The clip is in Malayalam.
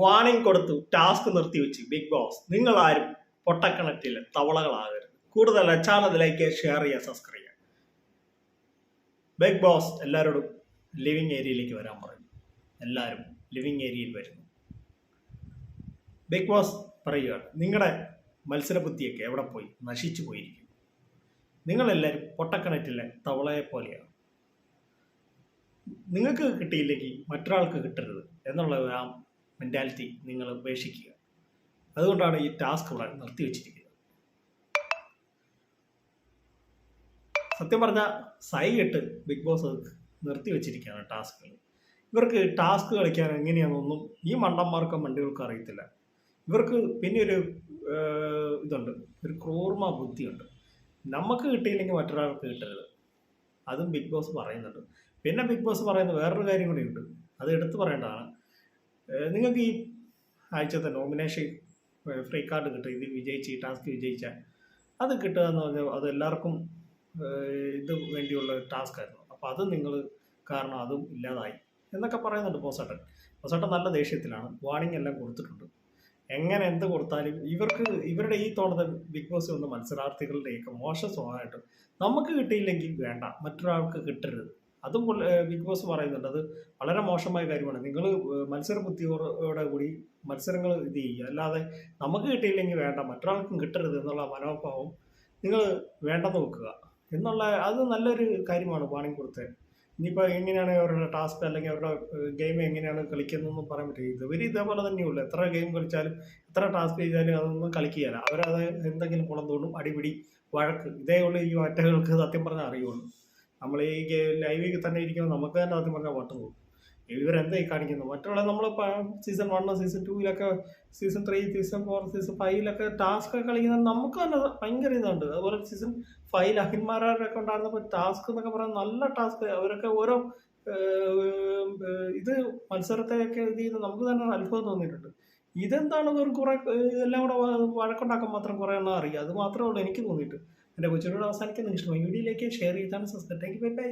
വാണിംഗ് കൊടുത്തു ടാസ്ക് നിർത്തിവെച്ച് ബിഗ് ബോസ് നിങ്ങൾ ആരും പൊട്ടക്കണറ്റിലെ തവളകളാകരുത്. കൂടുതൽ ചാനലിലേക്ക് ലൈക്ക് ഷെയർ ചെയ്യുക സബ്സ്ക്രൈബ് ചെയ്യുക. ബിഗ് ബോസ് എല്ലാവരോടും ലിവിങ് ഏരിയയിലേക്ക് വരാൻ പറഞ്ഞു. എല്ലാവരും ലിവിങ് ഏരിയയിൽ വരുന്നു. ബിഗ് ബോസ് പറയുകയാണ് നിങ്ങളുടെ മത്സരബുദ്ധിയൊക്കെ എവിടെ പോയി? നശിച്ചു പോയിരിക്കും നിങ്ങളെല്ലാവരും പൊട്ടക്കണറ്റിലെ തവളയെ പോലെയാണ്. നിങ്ങൾക്ക് കിട്ടിയില്ലെങ്കിൽ മറ്റൊരാൾക്ക് കിട്ടരുത് എന്നുള്ള മെന്റാലിറ്റി നിങ്ങൾ ഉപേക്ഷിക്കുക. അതുകൊണ്ടാണ് ഈ ടാസ്ക് ഇവിടെ നിർത്തിവെച്ചിരിക്കുന്നത് സത്യം പറഞ്ഞാൽ സൈ കെട്ട് ബിഗ് ബോസ് നിർത്തിവെച്ചിരിക്കുകയാണ് ടാസ്കുകൾ ഇവർക്ക് ടാസ്ക് കളിക്കാൻ എങ്ങനെയാണെന്നൊന്നും ഈ മണ്ടന്മാർക്കോ മണ്ടികൾക്കോ അറിയത്തില്ല. ഇവർക്ക് പിന്നെ ഒരു ഇതുണ്ട്. ഒരു ക്രൂർമ ബുദ്ധിയുണ്ട്. നമുക്ക് കിട്ടിയില്ലെങ്കിൽ മറ്റൊരാൾക്ക് കിട്ടരുത്. അതും ബിഗ് ബോസ് പറയുന്നുണ്ട്. പിന്നെ ബിഗ് ബോസ് പറയുന്ന വേറൊരു കാര്യം കൂടി ഉണ്ട് അത് എടുത്തു പറയേണ്ടതാണ്. നിങ്ങൾക്ക് ഈ ആഴ്ചത്തെ നോമിനേഷൻ ഫ്രീ കാർഡ് കിട്ടും. ഇതിൽ വിജയിച്ച് ഈ ടാസ്ക് വിജയിച്ചാൽ അത് കിട്ടുക എന്ന് പറഞ്ഞാൽ അത് എല്ലാവർക്കും ഇത് വേണ്ടിയുള്ള ടാസ്ക് ആയിരുന്നു. അപ്പോൾ അത് നിങ്ങൾ കാരണം അതും ഇല്ലാതായി. എന്നൊക്കെ പറയുന്നുണ്ട് പോസട്ടൻ. പോസട്ടൻ നല്ല ദേഷ്യത്തിലാണ്. വാണിംഗ് എല്ലാം കൊടുത്തിട്ടുണ്ട്. എങ്ങനെ എന്ത് കൊടുത്താലും ഇവർക്ക് ഇവരുടെ ഈ തോന്നത്തെ ബിഗ് ബോസ് വന്ന മത്സരാർത്ഥികളുടെയൊക്കെ മോശം സ്വഭാവമായിട്ട് നമുക്ക് കിട്ടിയില്ലെങ്കിൽ വേണ്ട. മറ്റൊരാൾക്ക് കിട്ടരുത്. അതും ബിഗ് ബോസ് പറയുന്നുണ്ട്. അത് വളരെ മോശമായ കാര്യമാണ്. നിങ്ങൾ മത്സര ബുദ്ധിയോടെ കൂടി മത്സരങ്ങൾ ഇത് ചെയ്യുക. അല്ലാതെ നമുക്ക് കിട്ടിയില്ലെങ്കിൽ വേണ്ട മറ്റൊരാൾക്കും കിട്ടരുത് എന്നുള്ള മനോഭാവം നിങ്ങൾ വേണ്ടെന്ന് വെക്കുക എന്നുള്ള അത് നല്ലൊരു കാര്യമാണ് വാണിംഗ് കൊടുത്തത് ഇനിയിപ്പോൾ എങ്ങനെയാണ് അവരുടെ ടാസ്ക് അല്ലെങ്കിൽ അവരുടെ ഗെയിം എങ്ങനെയാണ് കളിക്കുന്നതെന്നും പറയാൻ പറ്റില്ല. ഇതുവരെ ഇതേപോലെ തന്നെയുള്ളൂ. എത്ര ഗെയിം കളിച്ചാലും എത്ര ടാസ്ക് ചെയ്താലും അതൊന്നും കളിക്കുകയില്ല. അവരത് എന്തെങ്കിലും കുളം തോണ്ടും അടിപിടി വഴക്ക് ഇതേ ഉള്ളൂ ഈ ഒറ്റകൾക്ക് സത്യം പറഞ്ഞാൽ അറിയുള്ളൂ. നമ്മൾ ഈ ലൈവിൽ തന്നെ ഇരിക്കുമ്പോൾ നമുക്ക് തന്നെ ആദ്യം പറഞ്ഞാൽ വട്ട് പോകും ഇവരെന്തായി കാണിക്കുന്നത് മറ്റുള്ള നമ്മൾ season one season ടൂവിലൊക്കെ season three season four season ഫൈവിലൊക്കെ task ഒക്കെ കളിക്കുന്നത് നമുക്ക് തന്നെ ഭയങ്കര ഇതുണ്ട്. അതുപോലെ സീസൺ ഫൈവിൽ അഹിന്മാരൊക്കെ ഉണ്ടായിരുന്നപ്പോൾ ടാസ്ക് എന്നൊക്കെ പറയുന്നത് നല്ല ടാസ്ക് അവരൊക്കെ ഓരോ ഇത് മത്സരത്തെയൊക്കെ ഇത് ചെയ്ത് നമുക്ക് തന്നെ അത്ഭുതം തോന്നിയിട്ടുണ്ട്. ഇതെന്താണ് ഒരു കുറെ ഇതെല്ലാം കൂടെ വഴക്കുണ്ടാക്കാൻ മാത്രം കുറേ എണ്ണം അറിയാം. അത് മാത്രമേ ഉള്ളൂ എനിക്ക് തോന്നിയിട്ട്. എന്റെ കൊച്ചിനോട് അവസാനിക്കുന്ന ഇഷ്ടമായി വീഡിയോയിലേക്ക് ഷെയർ ചെയ്താണ് സബ്സ്ക്രൈബ് താങ്ക് ബൈ ബൈ